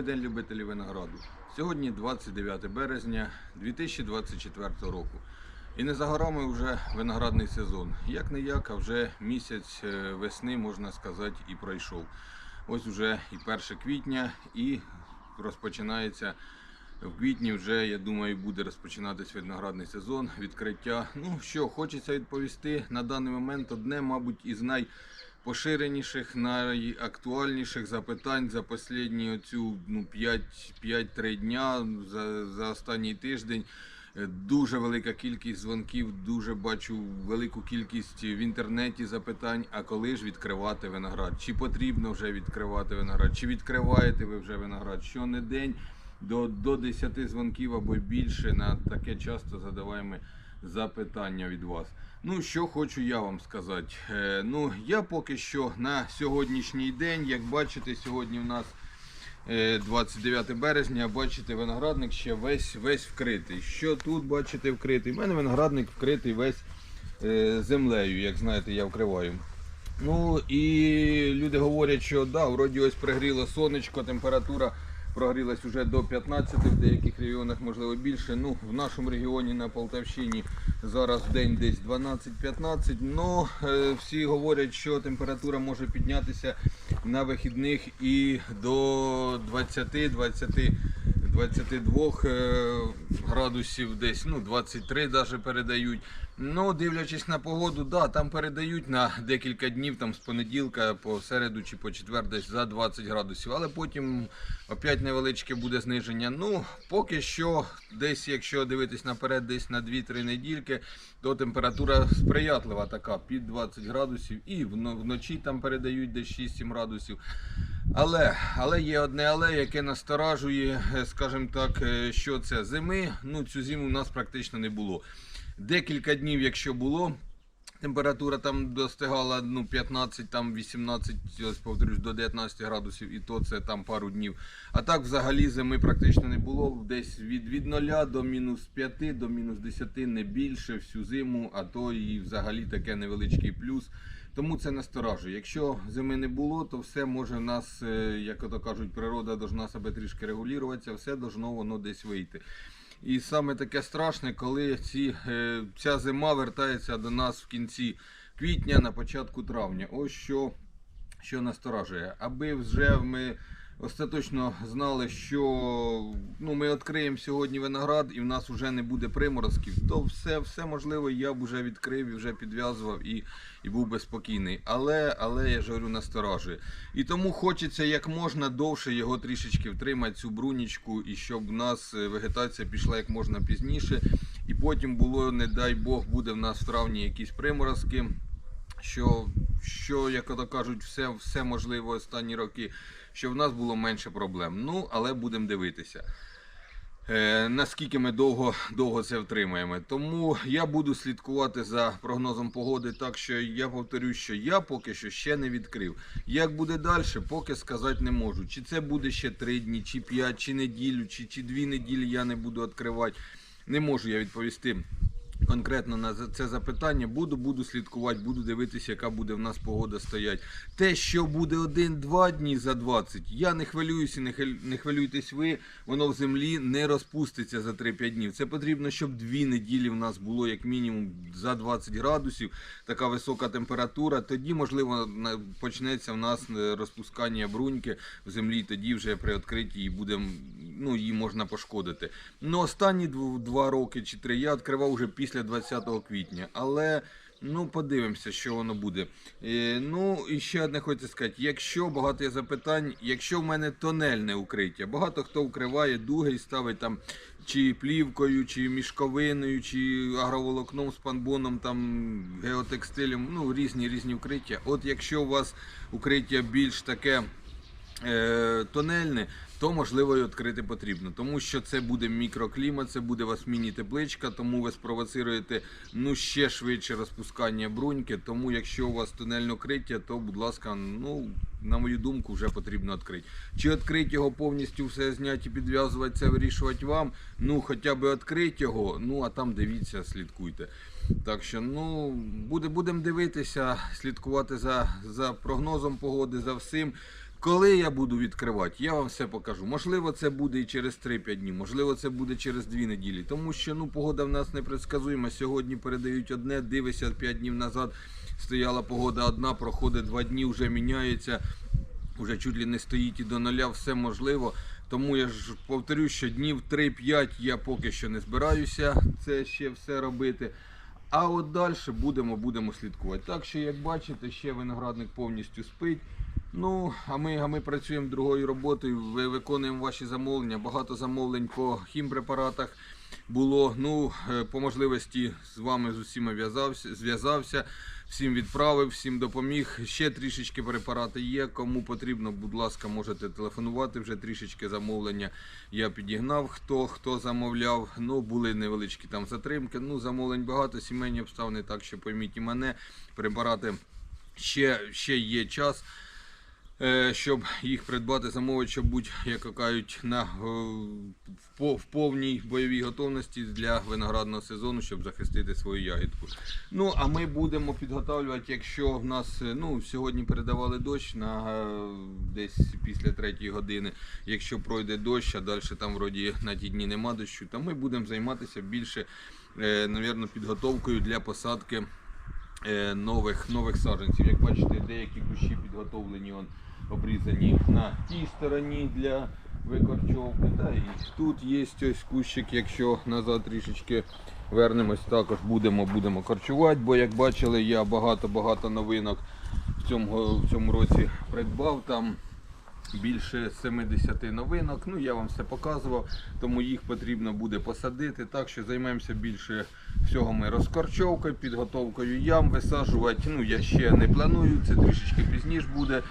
Добрий день, любителі винограду. Сьогодні 29 березня 2024 року. І не за горами вже виноградний сезон. Як не як, а вже місяць е, весни, можна сказати, і пройшов. Ось вже і 1 квітня, і розпочинається в квітні вже, я думаю, буде розпочинатись виноградний сезон, відкриття. Ну що, хочеться відповісти на даний момент одне, мабуть, із найпоширеніших, найактуальніших запитань за останні оцю ну, 5-3 дня за, за останній тиждень. Е, Дуже велика кількість дзвонків, дуже бачу велику кількість в інтернеті запитань. А коли ж відкривати виноград? Чи потрібно вже відкривати виноград? Чи відкриваєте ви вже виноград? Що не день до, до 10 дзвонків або більше на таке часто задаваємо запитання від вас. Ну, що хочу я вам сказати. Е, ну, я поки що на сьогоднішній день, як бачите, сьогодні в нас е, 29 березня, бачите, виноградник ще весь, весь вкритий. Що тут бачите вкритий? У мене виноградник вкритий весь е, землею, як знаєте, я вкриваю. Ну і люди говорять, що да, вроді ось пригріло сонечко, температура прогрілась вже до 15, в деяких регіонах можливо більше. Ну, в нашому регіоні на Полтавщині зараз день десь 12-15. Ну е, всі говорять, що температура може піднятися на вихідних і до 20-20. 22 е, градусів десь, ну 23 навіть передають. Ну, дивлячись на погоду, да, там передають на декілька днів, там з понеділка по середу чи по четвер десь за 20 градусів. Але потім опять невеличке буде зниження. Ну, поки що, десь, якщо дивитись наперед, десь на 2-3 недільки, то температура сприятлива така, під 20 градусів. І вночі там передають десь 6-7 градусів. Але, але є одне але, яке насторажує, е, скажімо так, е, що це зими. Ну, цю зиму у нас практично не було. Декілька днів, якщо було, температура там достигала ну, 15, там 18, ось повторюсь, до 19 градусів, і то це там пару днів. А так взагалі зими практично не було. Десь від, від 0 до мінус 5, до мінус 10, не більше всю зиму, а то і взагалі таке невеличкий плюс. Тому це насторажує. Якщо зими не було, то все може в нас, е, як ото кажуть, природа должна себе трішки регулюватися, все должно воно десь вийти. І саме таке страшне, коли ці, е, ця зима вертається до нас в кінці квітня, на початку травня. Ось що, що насторажує. Аби вже ми остаточно знали, що ну, ми відкриємо сьогодні виноград і в нас вже не буде приморозків, то все, все можливо, я б вже відкрив і вже підв'язував і, і був би спокійний. Але, але я ж говорю, насторажує. І тому хочеться як можна довше його трішечки втримати, цю брунічку, і щоб у нас е, вегетація пішла як можна пізніше. І потім було, не дай Бог, буде в нас в травні якісь приморозки. Що, що як ото кажуть, все, все можливо останні роки, що в нас було менше проблем. Ну, але будемо дивитися. Е, наскільки ми довго, довго це втримаємо. Тому я буду слідкувати за прогнозом погоди, так що я повторюю, що я поки що ще не відкрив. Як буде далі, поки сказати не можу. Чи це буде ще 3 дні, чи 5, чи неділю, чи, чи 2 неділі я не буду відкривати. Не можу я відповісти конкретно на це запитання. Буду, буду слідкувати, буду дивитися, яка буде в нас погода стоять. Те, що буде один-два дні за 20, я не хвилююся, не, хвилю- не хвилюйтесь ви, воно в землі не розпуститься за 3-5 днів. Це потрібно, щоб дві неділі в нас було як мінімум за 20 градусів, така висока температура. Тоді, можливо, почнеться в нас е, розпускання бруньки в землі, тоді вже при відкритті її буде, ну, її можна пошкодити. Ну, останні дв- два роки чи три я відкривав вже після 20 квітня, але. Ну, подивимося, що воно буде. Е, ну, і ще одне хочу сказати: якщо багато є запитань, якщо в мене тонельне укриття, багато хто укриває дуги і ставить там чи плівкою, чи мішковиною, чи агроволокном з панбоном, там геотекстилем, ну різні різні укриття. От якщо у вас укриття більш таке тонельне, то можливо і відкрити потрібно, тому що це буде мікроклімат, це буде вас міні-тепличка, тому ви спровоцируєте ну ще швидше розпускання бруньки. Тому якщо у вас тунельне укриття, то будь ласка, ну на мою думку, вже потрібно відкрити. Чи відкрити його повністю все зняти і підв'язувати, це вирішувати вам. Ну хоча б відкрити його, ну а там дивіться, слідкуйте. Так що, ну, буде, будемо дивитися, слідкувати за, за прогнозом погоди, за всім. Коли я буду відкривати, я вам все покажу. Можливо, це буде і через 3-5 днів, можливо, це буде через 2 неділі. Тому що ну, погода в нас непредсказуєма. Сьогодні передають одне, дивися 5 днів назад. Стояла погода одна, проходить 2 дні, вже міняється. Уже чуть ли не стоїть і до нуля, все можливо. Тому я ж повторю, що днів 3-5 я поки що не збираюся це ще все робити. А от далі будемо, будемо слідкувати. Так що, як бачите, ще виноградник повністю спить. Ну, а ми, а ми працюємо другою роботою, ви- виконуємо ваші замовлення. Багато замовлень по хімпрепаратах було. Ну, е, по можливості з вами з усіма в'язався, зв'язався, всім відправив, всім допоміг. Ще трішечки препарати є. Кому потрібно, будь ласка, можете телефонувати. Вже трішечки замовлення я підігнав. Хто хто замовляв. Ну, були невеличкі там затримки. Ну, замовлень багато, сімейні обставини, так що пойміть і мене. Препарати ще, ще є час. Е, щоб їх придбати, замовити, щоб бути, як кажуть, на, е, в повній бойовій готовності для виноградного сезону, щоб захистити свою ягідку. Ну, а ми будемо підготовлювати, якщо в нас е, ну, сьогодні передавали дощ на десь після третьої години. Якщо пройде дощ, а далі там вроді на ті дні нема дощу, то ми будемо займатися більше, навірно, підготовкою для посадки нових, нових саджанців. Як бачите, деякі кущі підготовлені, он, обрізані на тій стороні для викорчовки. Та і тут є ось кущик, якщо назад трішечки вернемось, також будемо, будемо корчувати, бо як бачили, я багато-багато новинок в цьому, в цьому році придбав там. Більше 70 новинок. Ну я вам все показував, тому їх потрібно буде посадити. Так що займемося більше всього ми розкорчовкою, підготовкою ям, висаджувати. Ну я ще не планую, це трішечки пізніше буде.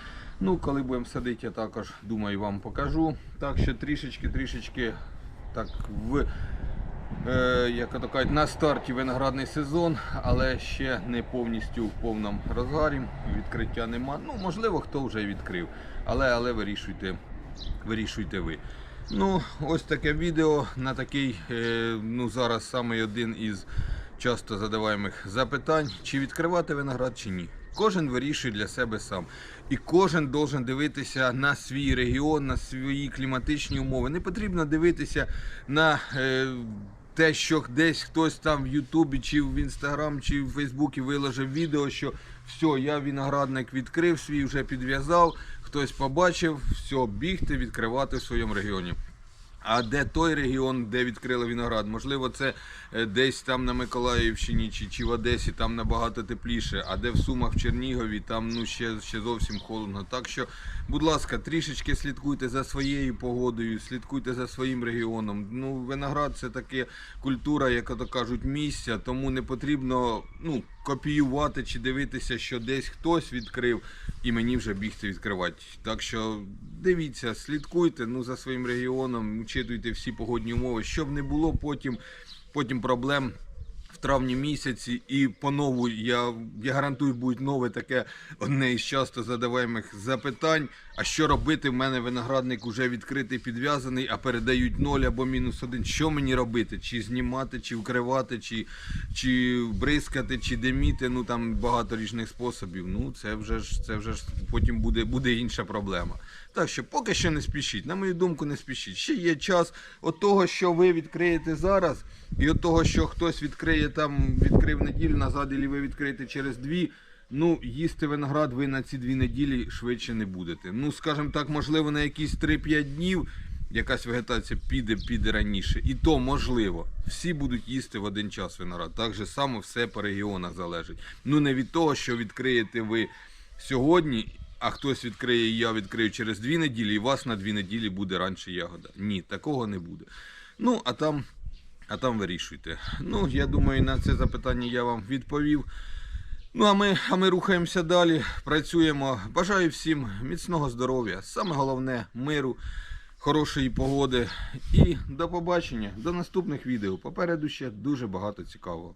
Ну, коли будемо садити, я також думаю вам покажу. Так що трішечки-трішечки так в е, як то кажуть, на старті виноградний сезон, але ще не повністю в повному розгарі. Відкриття нема. Ну, можливо, хто вже відкрив. Але, але вирішуйте, вирішуйте ви. Ну, ось таке відео на такий, е, ну зараз саме один із часто задаваємих запитань, чи відкривати виноград, чи ні. Кожен вирішує для себе сам. І кожен должен дивитися на свій регіон, на свої кліматичні умови. Не потрібно дивитися на е, те, що десь хтось там в Ютубі, чи в Інстаграм, чи в Фейсбуці виложив відео, що все, я виноградник відкрив свій, вже підв'язав, хтось побачив, все, бігти, відкривати в своєму регіоні. А де той регіон, де відкрили виноград? Можливо, це е, десь там на Миколаївщині чи, чи в Одесі, там набагато тепліше, а де в Сумах, в Чернігові, там ну ще, ще зовсім холодно. Так що, будь ласка, трішечки слідкуйте за своєю погодою, слідкуйте за своїм регіоном. Ну, виноград це таке культура, як то кажуть, місця, тому не потрібно ну, копіювати чи дивитися, що десь хтось відкрив і мені вже бігти відкривати. Так що дивіться, слідкуйте ну, за своїм регіоном, учитуйте всі погодні умови, щоб не було потім, потім проблем. Травні місяці і по-нову я, я гарантую буде нове таке одне із часто задаваємих запитань. А що робити? В мене виноградник уже відкритий, підв'язаний, а передають 0 або мінус 1. Що мені робити? Чи знімати, чи вкривати, чи, чи бризкати, чи деміти? Ну там багато різних способів. Ну це вже ж це вже ж потім буде, буде інша проблема. Так що поки що не спішіть. На мою думку, не спішіть. Ще є час от того, що ви відкриєте зараз, і от того, що хтось відкриє там, відкрив неділю назад, і ви відкриєте через дві. Ну, їсти виноград ви на ці дві неділі швидше не будете. Ну, скажімо так, можливо, на якісь 3-5 днів якась вегетація піде, піде раніше. І то можливо. Всі будуть їсти в один час виноград. Так же само все по регіонах залежить. Ну не від того, що відкриєте ви сьогодні, а хтось відкриє, і я відкрию через дві неділі, і вас на дві неділі буде раніше ягода. Ні, такого не буде. Ну, а там, а там вирішуйте. Ну, я думаю, на це запитання я вам відповів. Ну, а ми, а ми рухаємося далі, працюємо. Бажаю всім міцного здоров'я, саме головне миру, хорошої погоди. І до побачення, до наступних відео. Попереду ще дуже багато цікавого.